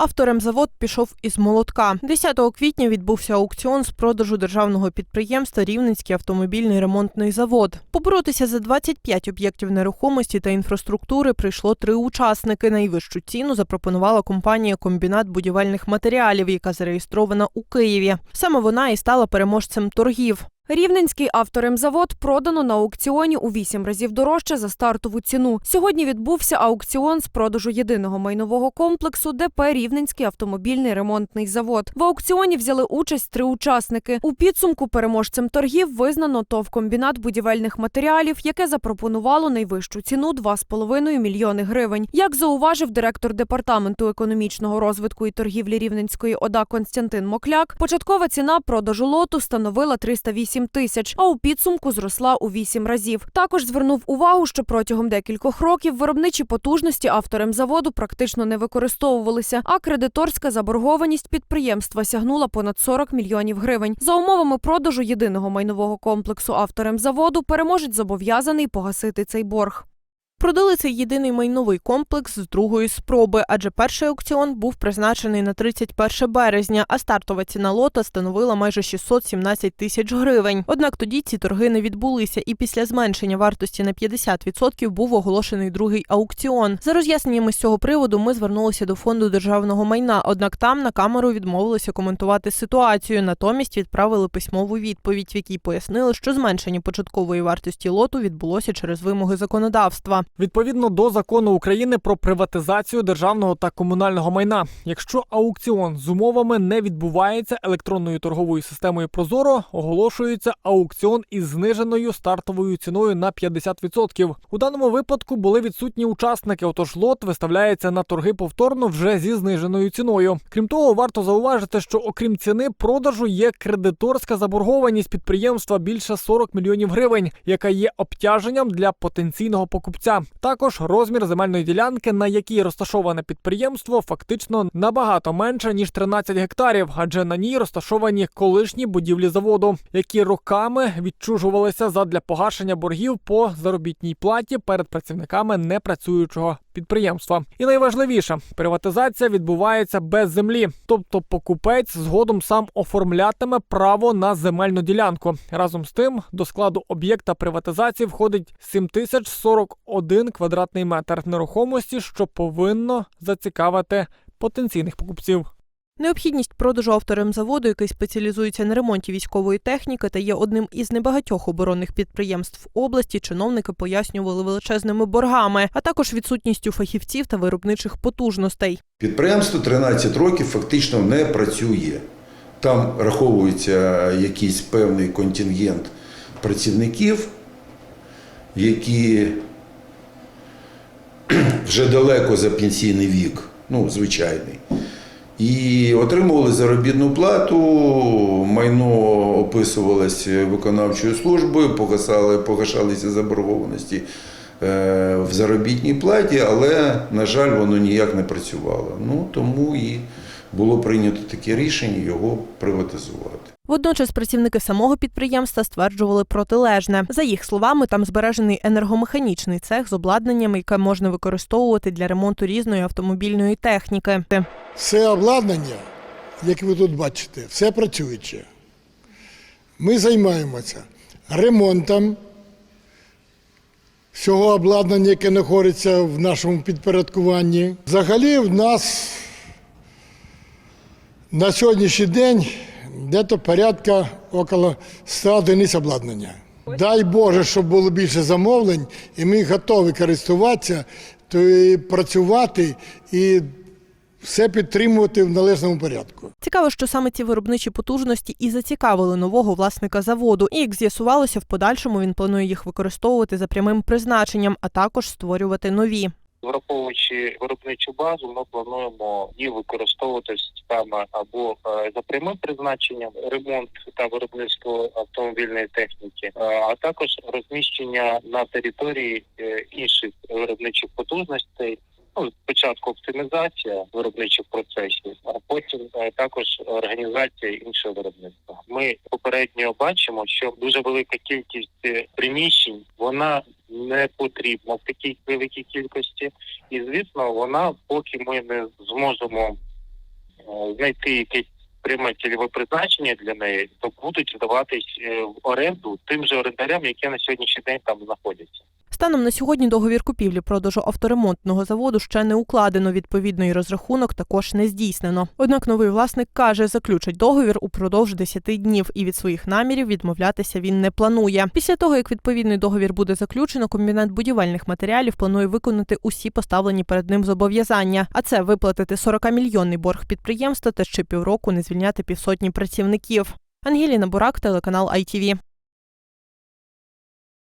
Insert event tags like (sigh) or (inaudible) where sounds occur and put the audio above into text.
Авторемзавод пішов із молотка. 10 квітня відбувся аукціон з продажу державного підприємства Рівненський автомобільний ремонтний завод. Поборотися за 25 об'єктів нерухомості та інфраструктури прийшло три учасники. Найвищу ціну запропонувала компанія Комбінат будівельних матеріалів, яка зареєстрована у Києві. Саме вона і стала переможцем торгів. Рівненський авторемзавод продано на аукціоні у вісім разів дорожче за стартову ціну. Сьогодні відбувся аукціон з продажу єдиного майнового комплексу ДП Рівненський автомобільний ремонтний завод. В аукціоні взяли участь три учасники. У підсумку переможцем торгів визнано ТОВ комбінат будівельних матеріалів, яке запропонувало найвищу ціну 2,5 мільйони гривень. Як зауважив директор департаменту економічного розвитку і торгівлі Рівненської ОДА Константин Мокляк, початкова ціна продажу лоту становила 308 тисяч, а у підсумку зросла у 8 разів. Також звернув увагу, що протягом декількох років виробничі потужності авторем заводу практично не використовувалися, а кредиторська заборгованість підприємства сягнула понад 40 мільйонів гривень. За умовами продажу єдиного майнового комплексу автором заводу переможець зобов'язаний погасити цей борг. Продали цей єдиний майновий комплекс з другої спроби, адже перший аукціон був призначений на 31 березня, а стартова ціна лота становила майже 617 тисяч гривень. Однак тоді ці торги не відбулися, і після зменшення вартості на 50% був оголошений другий аукціон. За роз'ясненнями з цього приводу ми звернулися до фонду державного майна. Однак там на камеру відмовилися коментувати ситуацію. Натомість відправили письмову відповідь, в якій пояснили, що зменшення початкової вартості лоту відбулося через вимоги законодавства. Відповідно до закону України про приватизацію державного та комунального майна, якщо аукціон з умовами не відбувається електронною торговою системою Прозоро, оголошується аукціон із зниженою стартовою ціною на 50%. У даному випадку були відсутні учасники, отож лот виставляється на торги повторно вже зі зниженою ціною. Крім того, варто зауважити, що окрім ціни продажу є кредиторська заборгованість підприємства більше 40 мільйонів гривень, яка є обтяженням для потенційного покупця. Також розмір земельної ділянки, на якій розташоване підприємство, фактично набагато менше ніж 13 гектарів, адже на ній розташовані колишні будівлі заводу, які роками відчужувалися задля погашення боргів по заробітній платі перед працівниками непрацюючого підприємства. І найважливіше, приватизація відбувається без землі, тобто покупець згодом сам оформлятиме право на земельну ділянку. Разом з тим до складу об'єкта приватизації входить 7041 квадратний метр нерухомості, що повинно зацікавити потенційних покупців. Необхідність продажу авторам заводу, який спеціалізується на ремонті військової техніки та є одним із небагатьох оборонних підприємств області, чиновники пояснювали величезними боргами, а також відсутністю фахівців та виробничих потужностей. Підприємство 13 років фактично не працює. Там раховується якийсь певний контингент працівників, які (clears throat) вже далеко за пенсійний вік, ну, звичайний. І отримували заробітну плату, майно описувалось виконавчою службою, погасали, погашалися заборгованості е, в заробітній платі, але, на жаль, воно ніяк не працювало. Ну, тому і було прийнято таке рішення його приватизувати. Водночас працівники самого підприємства стверджували протилежне. За їх словами, там збережений енергомеханічний цех з обладнанням, яке можна використовувати для ремонту різної автомобільної техніки. Все обладнання, як ви тут бачите, все працююче. Ми займаємося ремонтом всього обладнання, яке знаходиться в нашому підпорядкуванні. Взагалі в нас на сьогоднішній день десь порядка около 100 одиниць обладнання. Дай Боже, щоб було більше замовлень, і ми готові користуватися, то і працювати і все підтримувати в належному порядку. Цікаво, що саме ці виробничі потужності і зацікавили нового власника заводу. І як з'ясувалося, в подальшому він планує їх використовувати за прямим призначенням, а також створювати нові. Враховуючи виробничу базу, ми плануємо її використовувати саме або е, за прямим призначенням ремонт та виробництво автомобільної техніки, е, а також розміщення на території е, інших виробничих потужностей. Ну, спочатку оптимізація виробничих процесів, а потім також організація іншого виробництва. Ми попередньо бачимо, що дуже велика кількість приміщень вона не потрібна в такій великій кількості, і звісно, вона, поки ми не зможемо е, знайти якесь пряме цільове призначення для неї, то будуть здаватись е, в оренду тим же орендарям, які на сьогоднішній день там знаходяться. Станом на сьогодні договір купівлі-продажу авторемонтного заводу ще не укладено. Відповідний розрахунок також не здійснено. Однак новий власник каже, заключить договір упродовж 10 днів, і від своїх намірів відмовлятися він не планує. Після того, як відповідний договір буде заключено, комбінат будівельних матеріалів планує виконати усі поставлені перед ним зобов'язання. А це виплатити 40-мільйонний борг підприємства та ще півроку не звільняти півсотні працівників. Ангеліна Бурак, телеканал ITV.